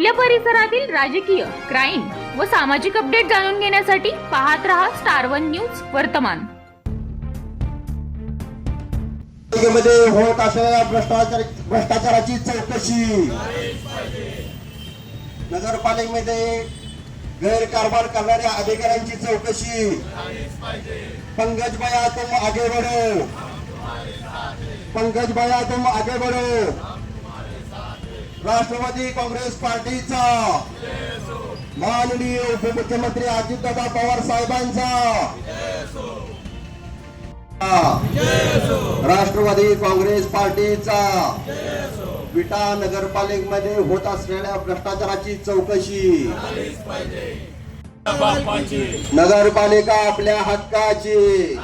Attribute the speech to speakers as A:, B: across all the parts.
A: आपल्या परिसरातील राजकीय क्राईम व सामाजिक अपडेट जाणून घेण्यासाठी पाहत रहा स्टार वन न्यूज वर्तमान.
B: मध्ये होत असलेल्या भ्रष्टाचार भ्रष्टाचाराची चौकशी. नगरपालिकेमध्ये गैरकारभार करणाऱ्या अधिकाऱ्यांची चौकशी. पंकज भया तुम आगे बढ़ो पंकज भया तुम आगे बढ़ो राष्ट्रवादी काँग्रेस पार्टीचा. माननीय उपमुख्यमंत्री अजितदादा पवार साहेबांचा. राष्ट्रवादी काँग्रेस पार्टीचा. विटा नगरपालिकेमध्ये होत असलेल्या भ्रष्टाचाराची चौकशी. नगरपालिका आपल्या हक्काची.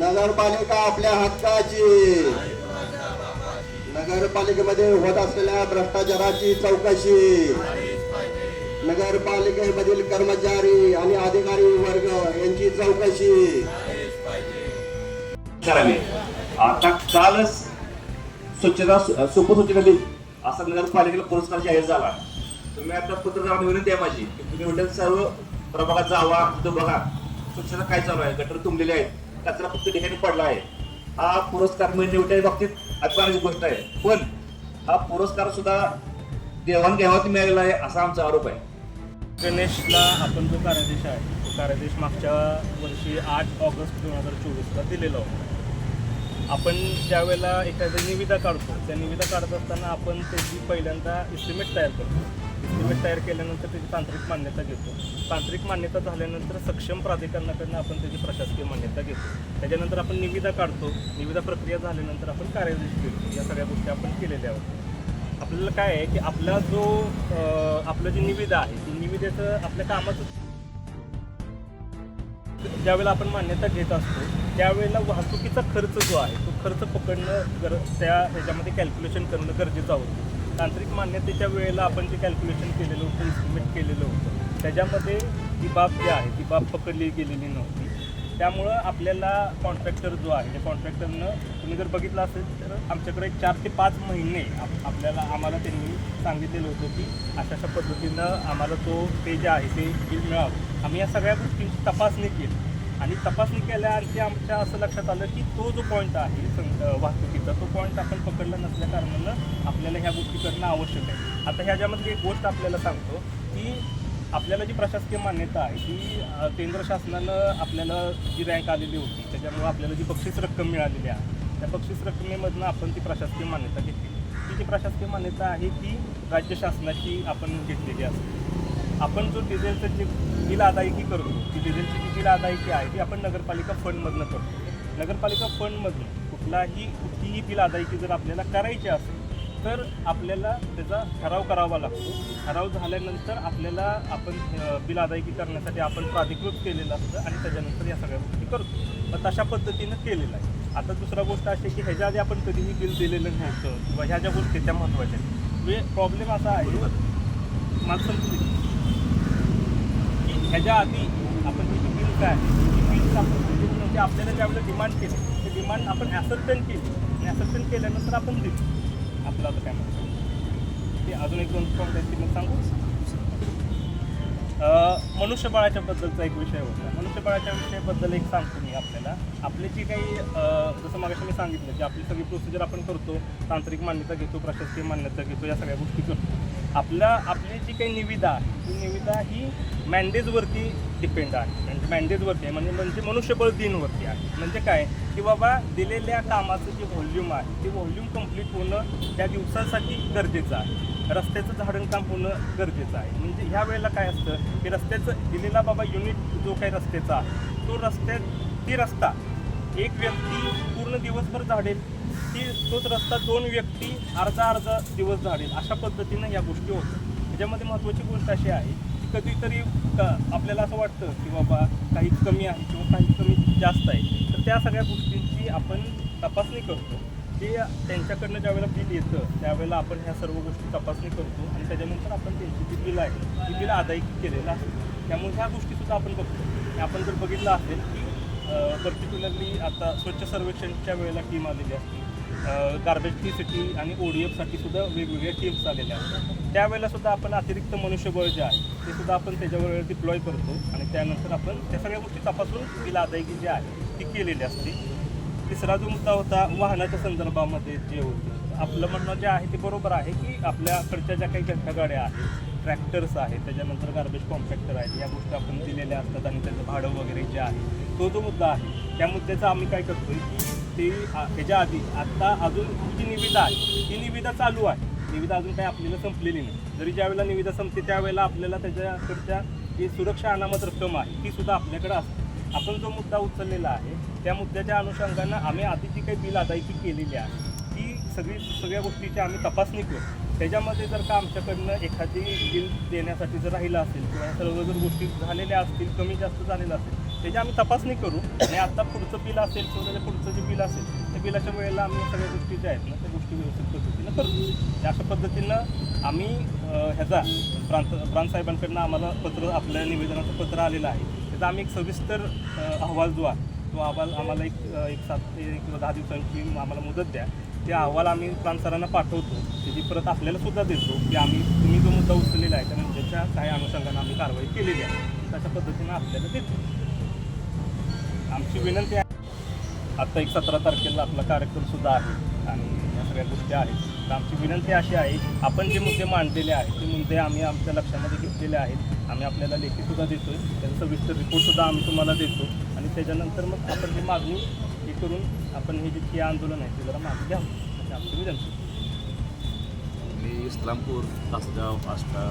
B: नगरपालिका आपल्या हक्काची. नगरपालिकेमध्ये होत असलेल्या भ्रष्टाचाराची चौकशी. नगरपालिकेमधील कर्मचारी आणि अधिकारी वर्ग यांची चौकशी.
C: आता कालच स्वच्छता सुपस्वच्छता दिन असा नगरपालिकेला पुरस्कार जाहीर झाला. तुम्ही आता पत्रकार विनंती आहे माझी तुम्ही म्हणतात सर्व प्रभागात जावा. तिथं बघा. स्वच्छता काय चालू आहे? गटर तुंबलेले आहेत. कचरा फक्त ठिकाणी पडला आहे. हा पुरस्कार म्हणजे बाबतीत अभिमानाची गोष्ट आहे. पण हा पुरस्कार सुद्धा देवाणघेवाण मिळालेला आहे असा आमचा आरोप आहे.
D: गणेशला आपण जो कार्यादेश आहे तो कार्यादेश मागच्या वर्षी आठ ऑगस्ट दोन हजार चोवीसला दिलेला होता. आपण ज्यावेळेला एखादा निविदा काढतो त्या निविदा काढत असताना आपण त्याची पहिल्यांदा इस्टिमेट तयार करतो. इस्टिमेट तयार केल्यानंतर त्याची तांत्रिक मान्यता घेतो. तांत्रिक मान्यता झाल्यानंतर सक्षम प्राधिकरणाकडनं आपण त्याची प्रशासकीय मान्यता घेतो. त्याच्यानंतर आपण निविदा काढतो. निविदा प्रक्रिया झाल्यानंतर आपण कार्यदर्शी घेतो या सगळ्या गोष्टी आपण केलेल्या आहोत. आपल्याला काय आहे की आपला जो आपलं जी निविदा आहे ती निविदेचं आपल्या कामाचं ज्यावेळेला आपण मान्यता घेत असतो त्यावेळेला वाहतुकीचा खर्च जो आहे तो खर्च पकडणं गर त्या ह्याच्यामध्ये कॅल्क्युलेशन करणं गरजेचं होतं. तांत्रिक मान्यतेच्या वेळेला आपण जे कॅल्क्युलेशन केलेलं होतं इस्टिमेट केलेलं होतं त्याच्यामध्ये ती बाब जी आहे ती बाब पकडली गेलेली नव्हती. त्यामुळं आपल्याला कॉन्ट्रॅक्टर जो आहे त्या कॉन्ट्रॅक्टरनं तुम्ही जर बघितलं असेल तर आमच्याकडे चार ते पाच महिने आप आपल्याला आम्हाला त्यांनी सांगितलेलं होतं की अशा अशा पद्धतीनं आम्हाला तो ते जे आहे ते बिल मिळावं. आम्ही या सगळ्या गोष्टींची तपासणी केली. आणि तपासणी केल्यावरती आमच्या असं लक्षात आलं की तो जो पॉईंट आहे सं- वाहतुकीचा तो पॉईंट आपण पकडला नसल्या कारणानं आपल्याला ह्या गोष्टी करणं आवश्यक आहे. आता ह्याच्यामध्ये एक गोष्ट आपल्याला सांगतो की आपल्याला जी प्रशासकीय मान्यता आहे ती केंद्र शासनानं आपल्याला जी रँक आलेली होती त्याच्यामुळं आपल्याला जी बक्षीस रक्कम मिळालेली आहे त्या बक्षीस रक्कमेमधनं आपण ती प्रशासकीय मान्यता घेतली. ती जी प्रशासकीय मान्यता आहे ती राज्य शासनाची आपण घेतलेली असते. आपण जो डिझेलचं जे बिल अदायगी करतो ती डिझेलची जी बिल अदायगी आहे ती आपण नगरपालिका फंडमधनं करतो. नगरपालिका फंडमधनं कुठलाही कुठलीही बिल अदायगी जर आपल्याला करायची असेल तर आपल्याला त्याचा ठराव करावा लागतो. ठराव झाल्यानंतर आपल्याला आपण बिल अदायगी करण्यासाठी आपण प्राधिकृत केलेलं असतं आणि त्याच्यानंतर या सगळ्या गोष्टी करतो. मग तशा पद्धतीनं केलेलं आहे. आता दुसरा गोष्ट अशी की ह्याच्या आधी आपण कधीही बिल दिलेलं नव्हतं किंवा ह्या ज्या गोष्टी त्या महत्त्वाच्या आहेत. म्हणजे प्रॉब्लेम असा आहे मला समजून ह्याच्या आधी आपण जी आहे काय बिल आपण दिली म्हणजे आपल्याला ज्यावेळेला डिमांड केली ते डिमांड आपण ॲसर्टन केली. आणि ॲसर्टन केल्यानंतर आपण दिली. आपलं आता काय म्हणतो ते अजून एक दोन पॉईंट आहेत ते मग सांगू? मनुष्यबळाच्या बद्दलचा एक विषय होता. मनुष्यबळाच्या विषयाबद्दल एक सांगतो मी आपल्याला. आपली जी काही जसं मागाशी मी सांगितलं की आपली सगळी प्रोसिजर आपण करतो तांत्रिक मान्यता घेतो प्रशासकीय मान्यता घेतो या सगळ्या गोष्टी करतो. आपला आपली जी काही निविदा आहे ती निविदा ही मॅन्डेजवरती डिपेंड आहे. म्हणजे मॅन्डेजवरती आहे म्हणजे म्हणजे मनुष्यबळ दिनवरती आहे. म्हणजे काय? की बाबा दिलेल्या कामाचं जे व्हॉल्यूम आहे ते व्हॉल्यूम कंप्लीट होणं त्या दिवसासाठी गरजेचं आहे. रस्त्याचं झाडणकाम होणं गरजेचं आहे. म्हणजे ह्या वेळेला काय असतं? की रस्त्याचं दिलेला बाबा युनिट जो काही रस्त्याचा आहे तो रस्त्यात ती रस्ता एक व्यक्ती पूर्ण दिवसभर झाडेल. ती तोच रस्ता दोन व्यक्ती अर्धा अर्धा दिवस झाडेल. अशा पद्धतीनं या गोष्टी होतात. त्याच्यामध्ये महत्त्वाची गोष्ट अशी आहे की कधीतरी क आपल्याला असं वाटतं की बाबा काही कमी आहे किंवा काही कमी जास्त आहे. तर त्या सगळ्या गोष्टींची आपण तपासणी करतो. ते त्यांच्याकडनं ज्यावेळेला बिल येतं त्यावेळेला आपण ह्या सर्व गोष्टी तपासणी करतो आणि त्याच्यानंतर आपण त्यांची जी बिल आहे ती बिल अदायगी केलेलं असतं त्यामुळे ह्या गोष्टीसुद्धा आपण बघतो. आपण जर बघितलं असेल की पर्टिक्युलरली आता स्वच्छ सर्वेक्षणच्या वेळेला टीम आलेली असते. गार्बेज सिटी आणि ओ डी एफसाठी सुद्धा वेगवेगळ्या टीम्स आलेल्या आहेत. त्यावेळेला सुद्धा आपण अतिरिक्त मनुष्यबळ जे आहे ते सुद्धा आपण त्याच्यावर डिप्लॉय करतो आणि त्यानंतर आपण त्या सगळ्या गोष्टी तपासून तिला अदायगी जी आहे ती केलेली असते. तिसरा जो मुद्दा होता वाहनाच्या संदर्भामध्ये जे होते. आपलं म्हणणं जे आहे ते बरोबर आहे की आपल्याकडच्या ज्या काही घंटागाड्या आहेत ट्रॅक्टर्स आहेत त्याच्यानंतर गार्बेज कॉम्पॅक्टर आहेत या गोष्टी आपण दिलेल्या असतात आणि त्याचं भाडं वगैरे जे आहे तो जो मुद्दा आहे त्या मुद्द्याचा आम्ही काय करतो की ते त्याच्या ह्याच्या आधी आत्ता अजून जी निविदा आहे ती निविदा चालू आहे. निविदा अजून काही आपल्याला संपलेली नाही. जरी ज्यावेळेला निविदा संपते त्यावेळेला आपल्याला त्याच्याकडच्या जी सुरक्षा अनामत रक्कम आहे ती सुद्धा आपल्याकडे असते. आपण जो मुद्दा उचललेला आहे त्या मुद्द्याच्या अनुषंगानं आम्ही आधी जी काही बिल अदायगी केलेली आहे ती सगळी सगळ्या गोष्टीची आम्ही तपासणी करू. त्याच्यामध्ये जर का आमच्याकडनं एखादी बिल देण्यासाठी जर राहिलं असेल किंवा सर्व जर गोष्टी झालेल्या असतील कमी जास्त झालेलं असेल त्याची आम्ही तपासणी करू आणि आता पुढचं बिल असेल किंवा त्याच्या पुढचं जे बिल असेल त्या बिलाच्या वेळेला आम्ही सगळ्या गोष्टी ज्या आहेत ना त्या गोष्टी व्यवस्थित पद्धतीनं करू. अशा पद्धतीनं आम्ही ह्याचा प्रांत प्रांत साहेबांकडनं आम्हाला पत्र आपल्या निवेदनाचं पत्र आलेलं आहे. त्याचा आम्ही एक सविस्तर अहवाल जो आहे तो अहवाल आम्हाला एक एक सात एक किंवा दहा दिवसांची आम्हाला मुदत द्या. ते अहवाल आम्ही प्रांतसरांना पाठवतो. त्याची परत आपल्याला सुद्धा देतो की आम्ही तुम्ही जो मुद्दा उचललेला आहे त्या मुद्द्याच्या काही अनुषंगाने आम्ही कारवाई केलेली आहे. तशा पद्धतीनं आपल्याला देतो. आमची विनंती आहे. आत्ता एक सतरा तारखेला आपला कार्यक्रम सुद्धा आहे आणि या सगळ्या गोष्टी आहेत. तर आमची विनंती अशी आहे आपण जे मुद्दे मांडलेले आहेत ते मुद्दे आम्ही आमच्या लक्षामध्ये घेतलेले आहेत. आम्ही आपल्याला लेखीसुद्धा देतो आहे त्याचा सविस्तर रिपोर्टसुद्धा आम्ही तुम्हाला देतो. आणि त्याच्यानंतर मग आपण ही मागणी हे करून आपण हे जे आंदोलन आहे ते जरा मागे घ्यावं अशी आमची विनंती.
C: मी इस्लामपूर तासगाव आष्टा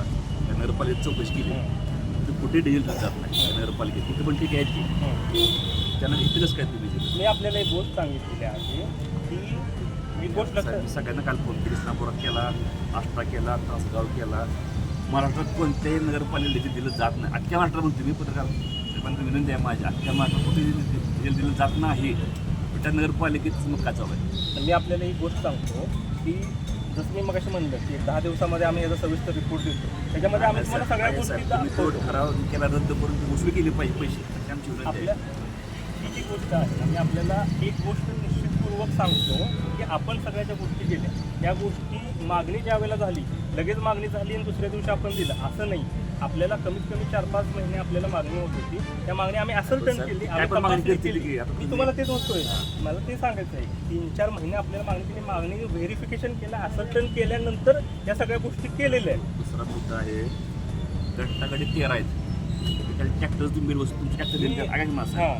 C: या नगरपालिकेत चौकशी केली. कुठे डिझेल जात नाही. नगरपालिकेत. तिथे पण ठीक आहेत की. त्यांना इथे कसं काय तुम्ही दिलं
D: मी आपल्याला एक गोष्ट सांगितलेली आहे की मी गोष्ट
C: मी सगळ्यांना काल फोन केली इस्लामपुरात केला आष्टा केला तासगाव केला. महाराष्ट्रात कोणत्याही नगरपालिकेला डिझेल दिलं जात नाही. अख्ख्या महाराष्ट्रात म्हणतो मी पत्रकार साहेबांना विनंती आहे माझी. अख्ख्या महाराष्ट्रात कुठे दिलं जात नाही पण त्या नगरपालिकेत मग काय चालू आहे?
D: तर मी आपल्याला एक गोष्ट सांगतो की जसं मी मगाशी म्हणलं की दहा दिवसामध्ये आम्ही याचा सविस्तर रिपोर्ट देतो. त्याच्यामध्ये आम्ही तुम्हाला सगळ्या गोष्टी
C: तुम्ही. ठराव केला रद्द करून वसूल केली पाहिजे पैसे. आमची
D: आपल्या ही जी गोष्ट आहे. आम्ही आपल्याला एक गोष्ट निश्चितपूर्वक सांगतो की आपण सगळ्या ज्या गोष्टी केल्या. त्या गोष्टी मागणी ज्या वेळेला झाली लगेच मागणी झाली आणि दुसऱ्या दिवशी आपण दिलं. असं नाही. आपल्याला कमीत कमी चार पाच महिने आपल्याला मागणी होत होती. त्या मागणी आम्ही असलटन
C: साहेब,
D: केली. आम्ही
C: केली
D: मी
C: तुम्ही-
D: तुम्हाला तेच म्हणतोय मला ते सांगायचं आहे तीन चार महिने आपल्याला मागणी केली. मागणी व्हेरिफिकेशन केलं. असलटन केल्यानंतर या सगळ्या गोष्टी केलेल्या आहेत.
C: दुसरा मुद्दा आहे घंटाकडे तेरा आहेत. ट्रॅक्टर तुम्ही वस्तू ट्रॅक्टर मासा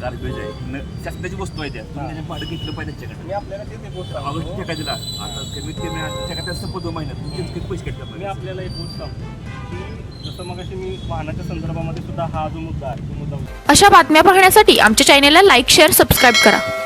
C: गार्बेज आहे. न- शासनाची वस्तू आहे त्या. तुम्ही. त्याच्या भाडं घेतलं पाहिजे त्याच्याकडे
D: मी आपल्याला गोष्ट सांगतो.
C: ठेका दिला आता कमीत कमी ठेका महिन्यात. तुम्ही किती पैसे
D: मी आपल्याला एक गोष्ट सांगतो. की जसं मग मी वाहनाच्या संदर्भामध्ये सुद्धा हा जो मुद्दा आहे तो मुद्दा
A: अशा बातम्या पाहण्यासाठी आमच्या चॅनेलला लाईक शेअर सबस्क्राईब करा.